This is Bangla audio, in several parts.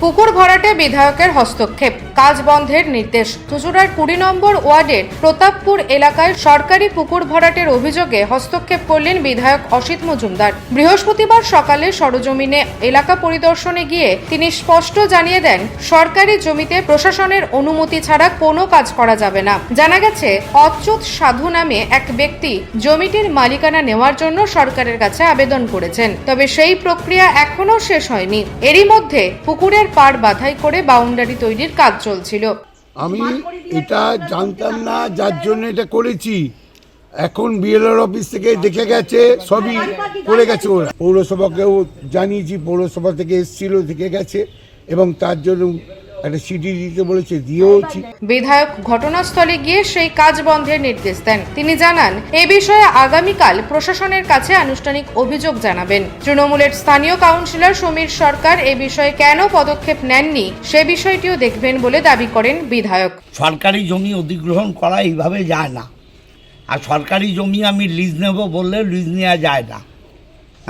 পুকুর ভরাটে বিধায়কের হস্তক্ষেপ। কাজ বন্ধের নির্দেশ। চুচুড়ার কুড়ি নম্বর ওয়ার্ডের প্রতাপপুর এলাকায় সরকারি পুকুর ভরাটের অভিযোগে হস্তক্ষেপ করলেন বিধায়ক অসিত মজুমদার। বৃহস্পতিবার সকালে সরজমিনে এলাকা পরিদর্শনে গিয়ে তিনি স্পষ্ট জানিয়ে দেন, সরকারি জমিতে প্রশাসনের অনুমতি ছাড়া কোনো কাজ করা যাবে না। জানা গেছে, অচ্যুত সাধু নামে এক ব্যক্তি জমিটির মালিকানা নেওয়ার জন্য সরকারের কাছে আবেদন করেছেন। তবে সেই প্রক্রিয়া এখনও শেষ হয়নি। এরই মধ্যে পুকুরের পাড় বাধাই করে বাউন্ডারি তৈরির কাজ চলছিল। আমি এটা জানতাম না, যার জন্য এটা করেছি। এখন বিএলআর অফিস থেকে দেখে গেছে, সবই করে গেছে ওরা। পৌরসভাকেও জানিয়েছি, পৌরসভা থেকে এসেছিল, দেখে গেছে, এবং তার জন্য একটা সিটি দিতে বলেছে দিয়েওছি বিধায়ক ঘটনাস্থলে গিয়ে সেই কাজ বন্ধের নির্দেশ দেন। তিনি জানান এ বিষয়ে আগামীকাল প্রশাসনের কাছে আনুষ্ঠানিক অভিযোগ জানাবেন। তৃণমূলের স্থানীয় কাউন্সিলর সমীর সরকার এ বিষয়ে কেন পদক্ষেপ নেননি সে বিষয়টিও দেখবেন বলে দাবি করেন বিধায়ক। সরকারি জমি অধিগ্রহণ করা এইভাবে যায় না। আর সরকারি জমি আমি লিজ নেব বললে লিজ নেওয়া যায় না।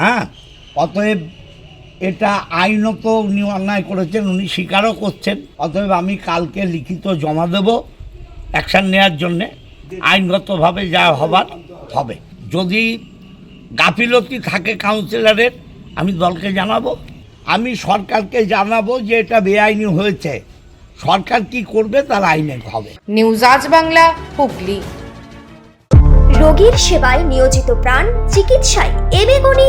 হ্যাঁ? অতএব এটা আইনত উনি অন্যায় করেছেন উনি স্বীকারও করছেন। অতএব আমি কালকে লিখিত জমা দেব অ্যাকশান নেওয়ার জন্যে। আইনগতভাবে যা হবার হবে। যদি গাফিলতি থাকে কাউন্সিলরের আমি দলকে জানাব। আমি সরকারকে জানাব যে এটা বেআইনি হয়েছে। সরকার কি করবে তার আইনে হবে। নিউজ আজ বাংলা হুগলি। রোগীর সেবায় নিয়োজিত প্রাণ চিকিৎসায় এবেগুনি